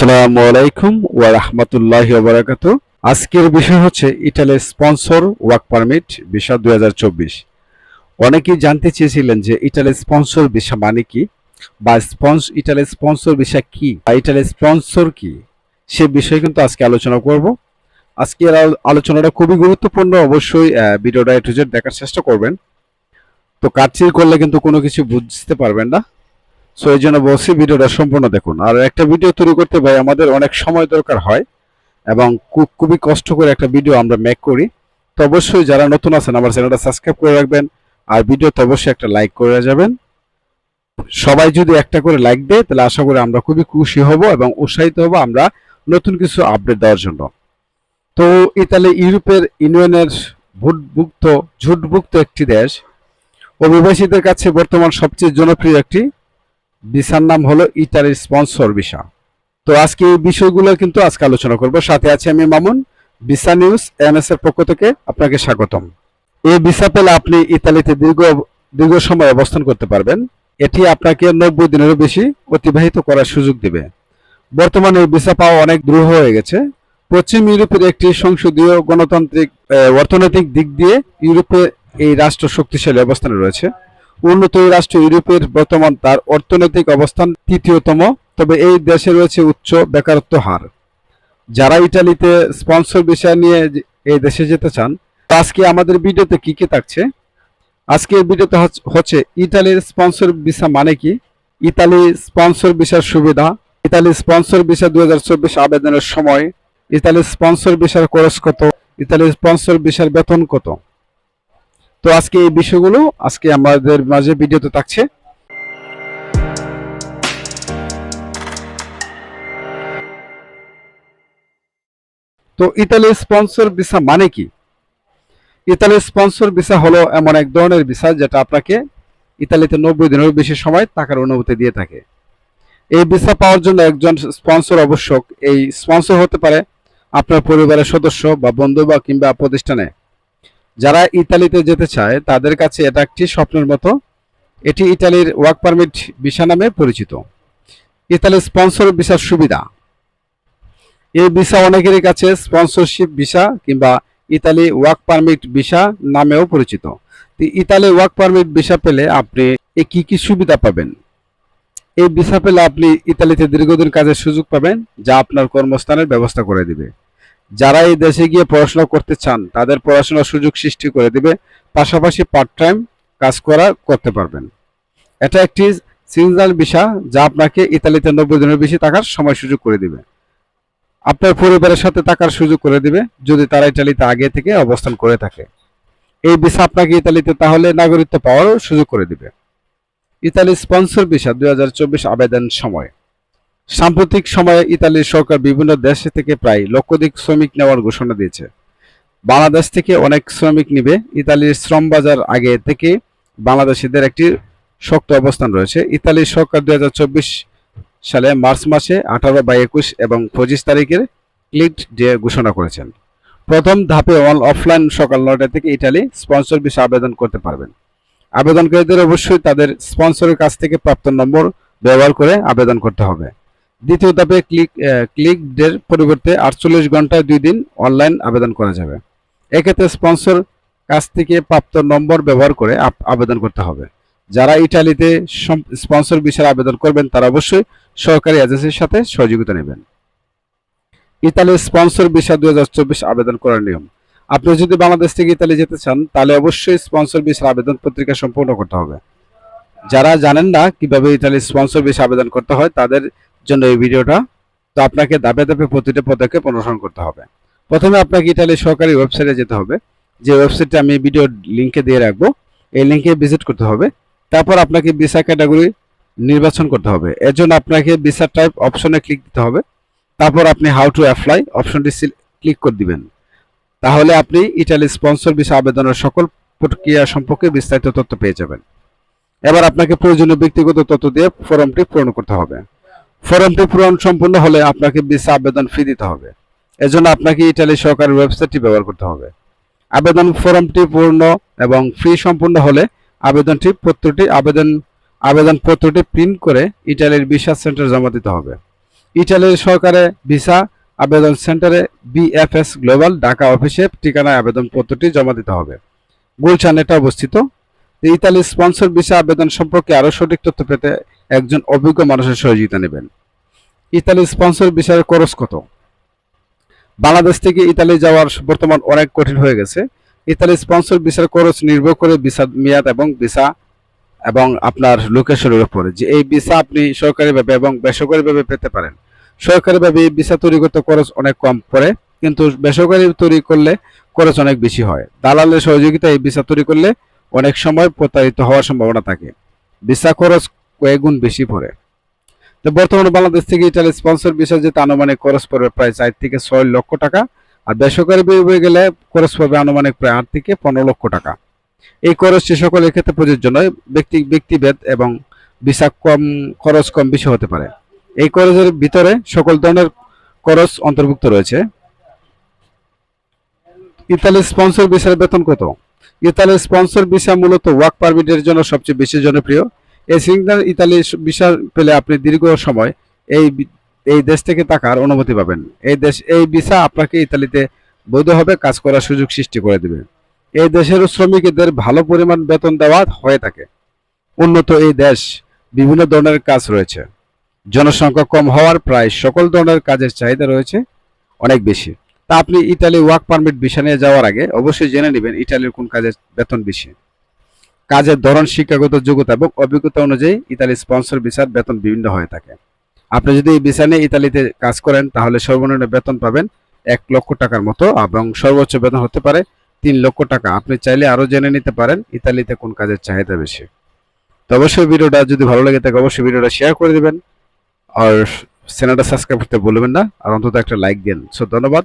আসসালামু আলাইকুম ওয়া রাহমাতুল্লাহি ওয়া বারাকাতু আজকের বিষয় হচ্ছে ইটালির স্পন্সর ওয়ার্ক পারমিট ভিসা 2024 অনেকেই জানতে চেয়েছিলেন যে ইটালির স্পন্সর ভিসা মানে কি বা স্পন্স ইটালির স্পন্সর ভিসা কি বা ইটালির স্পন্সর কি? সে বিষয়ে কিন্তু আজকে আলোচনা করব। আজকের আলোচনাটা খুবই গুরুত্বপূর্ণ। অবশ্যই ভিডিওটা একটু দেখার চেষ্টা করবেন। তো কাটচির করলে কিন্তু কোনো কিছু বুঝতে পারবেন না। সো এই জন্য বলছি ভিডিওটা সম্পূর্ণ দেখুন। আর একটা ভিডিও তৈরি করতে ভাই, আমাদের অনেক সময় দরকার হয় এবং খুব, খুবই কষ্ট করে একটা ভিডিও আমরা মেক করি। তো অবশ্যই যারা নতুন আছেন, আমার চ্যানেলটা সাবস্ক্রাইব করে রাখবেন আর ভিডিওতে অবশ্যই একটা লাইক করে যাবেন। সবাই যদি একটা করে লাইক দেয়, তাহলে আশা করি আমরা খুবই খুশি হব এবং উৎসাহিত হব আমরা নতুন কিছু আপডেট দেওয়ার জন্য। তো ইতালি, ইউরোপের ইউনিয়নের ভোটভুক্ত ঝুটভুক্ত একটি দেশ। অভিবাসীদের কাছে বর্তমান সবচেয়ে জনপ্রিয় একটি ভিসার নাম হলো ইটালির স্পন্সর ভিসা। তো আজকে এই বিষয়গুলো কিন্তু আজকে আলোচনা করব। সাথে আছে আমি মামুন, ভিসা নিউজ, এনএস এর পক্ষ থেকে আপনাকে স্বাগতম। এই ভিসা পেলে আপনি ইতালিতে দীর্ঘ দীর্ঘ সময় অবস্থান করতে পারবেন। এটি আপনাকে নব্বই দিনেরও বেশি অতিবাহিত করার সুযোগ দেবে। বর্তমানে এই ভিসা পাওয়া অনেক দ্রুহ হয়ে গেছে। পশ্চিম ইউরোপের একটি সংসদীয় গণতান্ত্রিক অর্থনৈতিক দিক দিয়ে ইউরোপে এই রাষ্ট্র শক্তিশালী অবস্থানে রয়েছে। উন্নত রাষ্ট্র ইউরোপের বর্তমান তার অর্থনৈতিক অবস্থান তৃতীয়তম, তবে এই দেশে রয়েছে উচ্চ বেকারত্ব হার। যারা ইটালিতে স্পন্সর বিষয় নিয়ে এই দেশে যেতে চান আজকে আমাদের ভিডিওতে কি কি থাকছে? আজকের ভিডিওতে হচ- হচ্ছে ইটালির স্পন্সর ভিসা মানে কি? ইতালি স্পন্সর ভিসার সুবিধা, ইতালি স্পন্সর ভিসা দুই হাজার চব্বিশ আবেদনের সময়, ইতালি স্পন্সর ভিসার খরচ কত, ইতালি স্পন্সর ভিসার বেতন কত? তো আজকে এই বিষয়গুলো আজকে আমাদের মাঝে ভিডিওতে থাকছে। তো ইতালির স্পন্সর ভিসা মানে কি? ইতালির স্পন্সর ভিসা হলো এমন এক ধরনের ভিসা যেটা আপনাকে ইতালিতে নব্বই দিনের বেশি সময় থাকার অনুমতি দিয়ে থাকে। এই ভিসা পাওয়ার জন্য একজন স্পন্সর আবশ্যক এই স্পন্সর হতে পারে আপনার পরিবারের সদস্য বা বন্ধু বা কিংবা প্রতিষ্ঠানে। যারা ইতালিতে যেতে চায়, তাদের কাছে এটা একটি স্বপ্নের মতো। এটি ইতালির ওয়ার্ক পারমিট ভিসা নামে পরিচিত। ইতালির স্পন্সর ভিসার সুবিধা। এই ভিসা অনেকেরই কাছে স্পন্সরশিপ ভিসা কিংবা ইতালি ওয়ার্ক পারমিট ভিসা নামেও পরিচিত। ইতালি ওয়ার্ক পারমিট ভিসা পেলে আপনি এ কি কি সুবিধা পাবেন? এই ভিসা পেলে আপনি ইতালিতে দীর্ঘদিন কাজের সুযোগ পাবেন, যা আপনার কর্মস্থানের ব্যবস্থা করে দিবে। যারা এই দেশে গিয়ে পড়াশোনা করতে চান, তাদের পড়াশোনার সুযোগ সৃষ্টি করে দিবে। পাশাপাশি পার্ট টাইম কাজ করা করতে পারবেন। এটা একটি সিজনাল ভিসা যা আপনাকে ইতালিতে নব্বই দিনের বেশি থাকার সময় সুযোগ করে দিবে। আপনার পরিবারের সাথে থাকার সুযোগ করে দিবে, যদি তারা ইতালিতে আগে থেকে অবস্থান করে থাকে। এই ভিসা আপনাকে ইতালিতে তাহলে নাগরিকত্ব পাওয়ারও সুযোগ করে দিবে। ইতালি স্পন্সর ভিসা দুই হাজার চব্বিশ আবেদন সময়। সাম্প্রতিক সময়ে ইতালির সরকার বিভিন্ন দেশ থেকে প্রায় লক্ষাধিক শ্রমিক নেওয়ার ঘোষণা দিয়েছে। বাংলাদেশ থেকে অনেক শ্রমিক নিবে। ইতালির শ্রম বাজার আগে থেকে বাংলাদেশিদের একটি শক্ত অবস্থান রয়েছে। ইতালির সরকার দু হাজার চব্বিশ সালে মার্চ মাসে আঠারো বা একুশ এবং পঁচিশ তারিখের ক্লিক ডে ঘোষণা করেছেন। প্রথম ধাপে অল অফলাইন সকাল নয়টা থেকে ইতালি স্পন্সর বিষয়ে আবেদন করতে পারবেন। আবেদনকারীদের অবশ্যই তাদের স্পন্সরের কাছ থেকে প্রাপ্ত নম্বর ব্যবহার করে আবেদন করতে হবে। দ্বিতীয় ধাপে ক্লিক ক্লিক ডের পরিবর্তে আটচল্লিশ ঘন্টায় দুই দিন অনলাইন আবেদন করা যাবে। এক্ষেত্রে স্পন্সর কাছ থেকে প্রাপ্ত নম্বর ব্যবহার করে আবেদন করতে হবে। যারা ইটালিতে স্পন্সর বিষয়ে আবেদন করবেন, তারা অবশ্যই সরকারি এজেন্সির সাথে সহযোগিতা নেবেন। ইতালির স্পন্সর ভিসা দুই আবেদন করার নিয়ম। আপনি যদি বাংলাদেশ থেকে ইতালি যেতে চান, তাহলে অবশ্যই স্পন্সর ভিসার আবেদন পত্রিকা সম্পূর্ণ করতে হবে। যারা জানেন না কীভাবে ইতালির স্পন্সর ভিসা আবেদন করতে হয়, তাদের জন্য এই ভিডিওটা। তো আপনাকে ধাপে ধাপে প্রতিটা পদক্ষেপ অনুসরণ করতে হবে। প্রথমে আপনাকে ইতালির সরকারি ওয়েবসাইটে যেতে হবে। যে ওয়েবসাইটটা আমি ভিডিও লিঙ্কে দিয়ে রাখব, এই লিঙ্কে ভিজিট করতে হবে। তারপর আপনাকে ভিসা ক্যাটাগরি নির্বাচন করতে হবে। এর জন্য আপনাকে ভিসা টাইপ অপশনে ক্লিক দিতে হবে। তারপর আপনি হাউ টু অ্যাপ্লাই অপশনটি ক্লিক করে দিবেন। তাহলে আপনি ইটালি স্পন্সর ভিসা আবেদনের সকল প্রক্রিয়া সম্পর্কে বিস্তারিত তথ্য পেয়ে যাবেন। এবার আপনাকে প্রয়োজনীয় ব্যক্তিগত তথ্য দিয়ে ফর্মটি পূরণ করতে হবে। ফর্মটি পূরণ সম্পূর্ণ হলে আপনাকে ভিসা আবেদন ফি দিতে হবে। এজন্য আপনাকে ইটালি সরকারের ওয়েবসাইটটি ব্যবহার করতে হবে। আবেদন ফর্মটি পূর্ণ এবং ফি সম্পূর্ণ হলে আবেদনটি পত্রটি, আবেদন আবেদন পত্রটি প্রিন্ট করে ইটালির ভিসা সেন্টার জমা দিতে হবে। ইটালির সরকারে ভিসা আবেদন সেন্টারে বিএফএস গ্লোবাল ঢাকা অফিসে ঠিকানায় আবেদনপত্রটি জমা দিতে হবে। গুলশান এটা অবস্থিত। ইতালির স্পন্সর ভিসা আবেদন সম্পর্কে আরও সঠিক তথ্য পেতে একজন অভিজ্ঞ মানুষের সহযোগিতা নেবেন। ইতালির স্পন্সর ভিসার খরচ কত? বাংলাদেশ থেকে ইতালি যাওয়ার বর্তমান অনেক কঠিন হয়ে গেছে। ইতালির স্পন্সর ভিসার খরচ নির্ভর করে ভিসার মেয়াদ এবং ভিসা এবং আপনার লোকেশনের উপরে। যে এই ভিসা আপনি সরকারিভাবে এবং বেসরকারিভাবে পেতে পারেন। সরকারিভাবে এই ভিসা তৈরি করতে খরচ অনেক কম পড়ে, কিন্তু বেসরকারি তৈরি করলে খরচ অনেক বেশি হয়। দালালের সহযোগিতা এই ভিসা তৈরি করলে অনেক সময় প্রতারিত হওয়ার সম্ভাবনা থাকে। ভিসা খরচ কয়েকগুণ বেশি পড়ে। তো বর্তমানে বাংলাদেশ থেকে ইটালি স্পন্সর ভিসা যেতে আনুমানিক খরচ পড়বে প্রায় চার থেকে ছয় লক্ষ টাকা, আর বেসরকারি বিভাগে গেলে খরচ পড়বে আনুমানিক প্রায় আট থেকে পনেরো লক্ষ টাকা। এই খরচটি সকলের ক্ষেত্রে প্রযোজ্য নয়, ব্যক্তি, ব্যক্তিভেদ এবং ভিসা কম, খরচ কম বেশি হতে পারে। এই খরচের ভিতরে সকল ধরনের খরচ অন্তর্ভুক্ত রয়েছে। ইতালির স্পন্সর ভিসার বেতন কত? ইতালির স্পন্সর ভিসা মূলত ওয়ার্ক পারমিটের জন্য সবচেয়ে বেশি জনপ্রিয়। এই সিঙ্গার ইতালি ভিসা পেলে আপনি দীর্ঘ সময় এই এই দেশ থেকে থাকার অনুমতি পাবেন। এই দেশ, এই ভিসা আপনাকে ইতালিতে বৈধভাবে কাজ করার সুযোগ সৃষ্টি করে দেবে। এই দেশের শ্রমিকদের ভালো পরিমাণ বেতন দেওয়া হয়ে থাকে। উন্নত এই দেশ বিভিন্ন ধরনের কাজ রয়েছে। জনসংখ্যা কম হওয়ার প্রায় সকল ধরনের কাজের চাহিদা রয়েছে, অনেক বেশি। তা আপনি ইতালি ওয়ার্ক পারমিট ভিসা নিয়ে যাওয়ার আগে অবশ্যই জেনে নেবেন ইতালির কোন কাজের বেতন বেশি কাজের ধরন, শিক্ষাগত যোগ্যতা এবং অভিজ্ঞতা অনুযায়ী ইতালি স্পন্সর ভিসার বেতন বিভিন্ন হয়ে থাকে। আপনি যদি এই ভিসা নিয়ে ইতালিতে কাজ করেন, তাহলে সর্বনিম্ন বেতন পাবেন এক লক্ষ টাকার মতো এবং সর্বোচ্চ বেতন হতে পারে তিন লক্ষ টাকা। আপনি চাইলে আরও জেনে নিতে পারেন ইতালিতে কোন কাজের চাহিদা বেশি। তো অবশ্যই ভিডিওটা যদি ভালো লাগে থাকে, অবশ্যই ভিডিওটা শেয়ার করে দেবেন। আর চ্যানেলটা সাবস্ক্রাইব করতে ভুলবেন না। আর অন্তত একটা লাইক দিন। সো ধন্যবাদ।